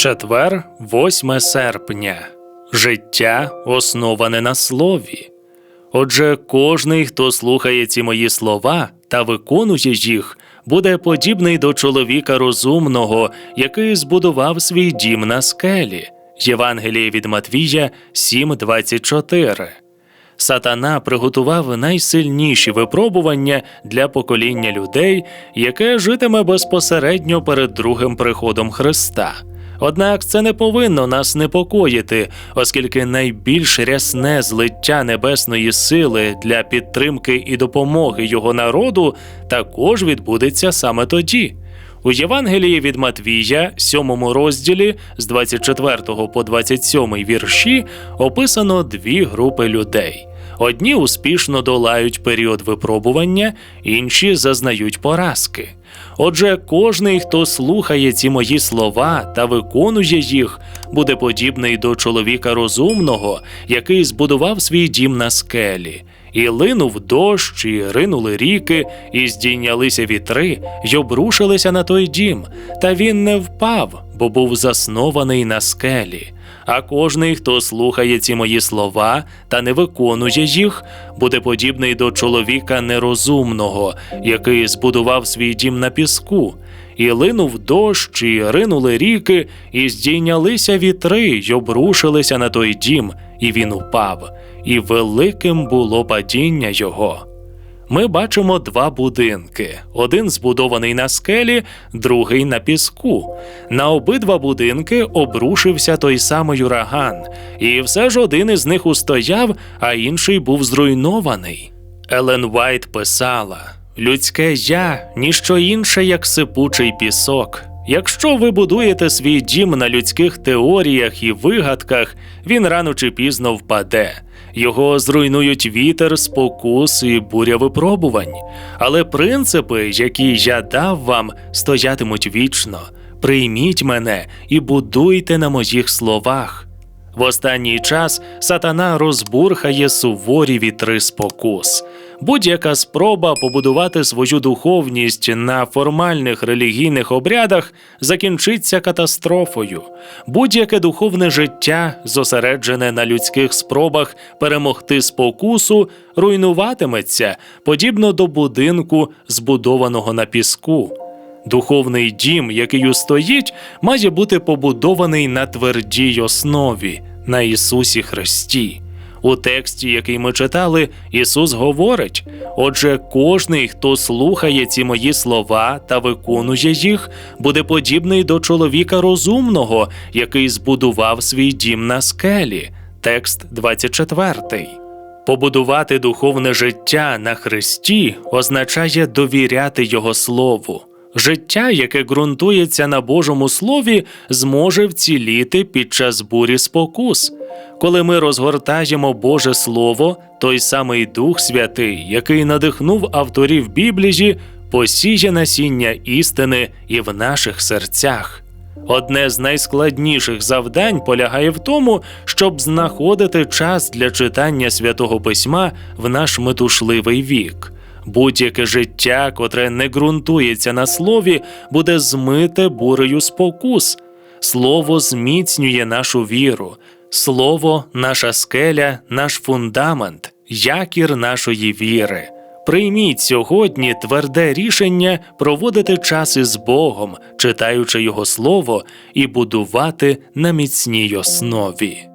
Четвер, 8 серпня. Життя основане на слові. Отже, кожний, хто слухає ці мої слова та виконує їх, буде подібний до чоловіка розумного, який збудував свій дім на скелі. Євангеліє від Матвія 7.24 Сатана приготував найсильніші випробування для покоління людей, яке житиме безпосередньо перед другим приходом Христа. Однак це не повинно нас непокоїти, оскільки найбільш рясне злиття небесної сили для підтримки і допомоги його народу також відбудеться саме тоді. У Євангелії від Матвія, 7 розділі з 24 по 27 вірші, описано дві групи людей. Одні успішно долають період випробування, інші зазнають поразки. Отже, кожний, хто слухає ці мої слова та виконує їх, буде подібний до чоловіка розумного, який збудував свій дім на скелі. І линув дощ, і ринули ріки, і здійнялися вітри, й обрушилися на той дім, та він не впав, бо був заснований на скелі. А кожний, хто слухає ці мої слова та не виконує їх, буде подібний до чоловіка нерозумного, який збудував свій дім на піску. І линув дощ, і ринули ріки, і здійнялися вітри, й обрушилися на той дім, і він упав, і великим було падіння його. Ми бачимо два будинки: один збудований на скелі, другий на піску. На обидва будинки обрушився той самий ураган, і все ж один із них устояв, а інший був зруйнований. Елен Вайт писала: людське я ніщо інше, як сипучий пісок. Якщо ви будуєте свій дім на людських теоріях і вигадках, він рано чи пізно впаде. Його зруйнують вітер, спокус і буря випробувань. Але принципи, які я дав вам, стоятимуть вічно. Прийміть мене і будуйте на моїх словах. В останній час сатана розбурхає суворі вітри спокус. Будь-яка спроба побудувати свою духовність на формальних релігійних обрядах закінчиться катастрофою. Будь-яке духовне життя, зосереджене на людських спробах перемогти спокусу, руйнуватиметься подібно до будинку, збудованого на піску. Духовний дім, який устоїть, має бути побудований на твердій основі, на Ісусі Христі. У тексті, який ми читали, Ісус говорить: отже, кожний, хто слухає ці мої слова та виконує їх, буде подібний до чоловіка розумного, який збудував свій дім на скелі. Текст 24. Побудувати духовне життя на Христі означає довіряти Його Слову. Життя, яке ґрунтується на Божому Слові, зможе вціліти під час бурі спокус. Коли ми розгортаємо Боже Слово, той самий Дух Святий, який надихнув авторів Біблії, посіє насіння істини і в наших серцях. Одне з найскладніших завдань полягає в тому, щоб знаходити час для читання святого письма в наш метушливий вік. Будь-яке життя, котре не ґрунтується на слові, буде змите бурею спокус. Слово зміцнює нашу віру, слово наша скеля, наш фундамент, якір нашої віри. Прийміть сьогодні тверде рішення проводити час із Богом, читаючи Його Слово і будувати на міцній основі.